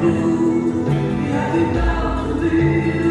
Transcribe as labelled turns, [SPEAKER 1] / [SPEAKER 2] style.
[SPEAKER 1] Hallelujah, the